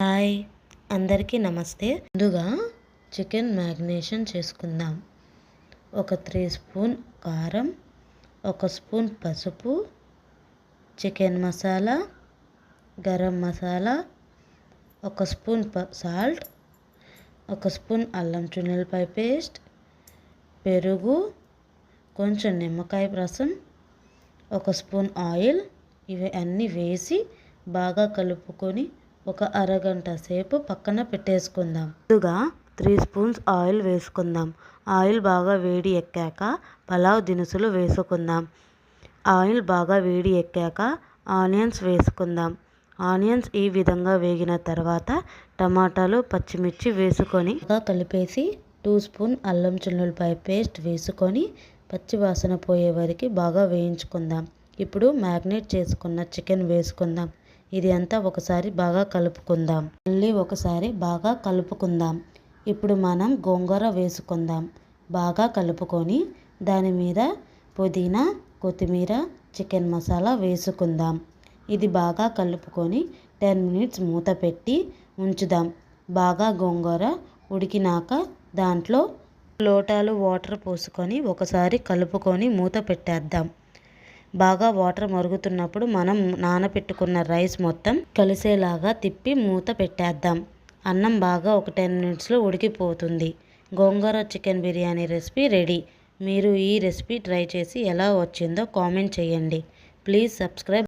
Hi అందరికీ నమస్తే. ముందుగా చికెన్ మ్యాగ్నేషన్ చేసుకుందాం. ఒక త్రీ స్పూన్ కారం ఒక స్పూన్ పసుపు చికెన్ మసాలా గరం మసాలా ఒక స్పూన్ ప సాల్ట్ ఒక స్పూన్ అల్లం చున్నెలపై పేస్ట్ పెరుగు కొంచెం నిమ్మకాయ రసం ఒక స్పూన్ ఆయిల్ ఇవి అన్నీ వేసి బాగా కలుపుకొని ఒక అరగంట సేపు పక్కన పెట్టేసుకుందాం. ముందుగా త్రీ స్పూన్స్ ఆయిల్ వేసుకుందాం. ఆయిల్ బాగా వేడి ఎక్కాక పలావ్ దినుసులు వేసుకుందాం. ఆయిల్ బాగా వేడి ఎక్కాక ఆనియన్స్ వేసుకుందాం. ఆనియన్స్ ఈ విధంగా వేగిన తర్వాత టమాటాలు పచ్చిమిర్చి వేసుకొని కలిపేసి టూ స్పూన్ అల్లం చిన్నులపాయ పేస్ట్ వేసుకొని పచ్చి వాసన పోయే వరకు బాగా వేయించుకుందాం. ఇప్పుడు మ్యాగ్నేట్ చేసుకున్న చికెన్ వేసుకుందాం. ఇది అంతా ఒకసారి బాగా కలుపుకుందాం. మళ్ళీ ఒకసారి బాగా కలుపుకుందాం. ఇప్పుడు మనం గోంగూర వేసుకుందాం. బాగా కలుపుకొని దాని మీద పుదీనా కొత్తిమీర చికెన్ మసాలా వేసుకుందాం. ఇది బాగా కలుపుకొని టెన్ మినిట్స్ మూత పెట్టి ఉంచుదాం. బాగా గోంగూర ఉడికినాక దాంట్లో లోటాలు వాటర్ పోసుకొని ఒకసారి కలుపుకొని మూత పెట్టేద్దాం. బాగా వాటర్ మరుగుతున్నప్పుడు మనం నానబెట్టుకున్న రైస్ మొత్తం కలిసేలాగా తిప్పి మూత పెట్టేద్దాం. అన్నం బాగా ఒక టెన్ మినిట్స్లో ఉడికిపోతుంది. Gongura chicken biryani recipe ready. మీరు ఈ రెసిపీ ట్రై చేసి ఎలా వచ్చిందో కామెంట్ చేయండి. Please subscribe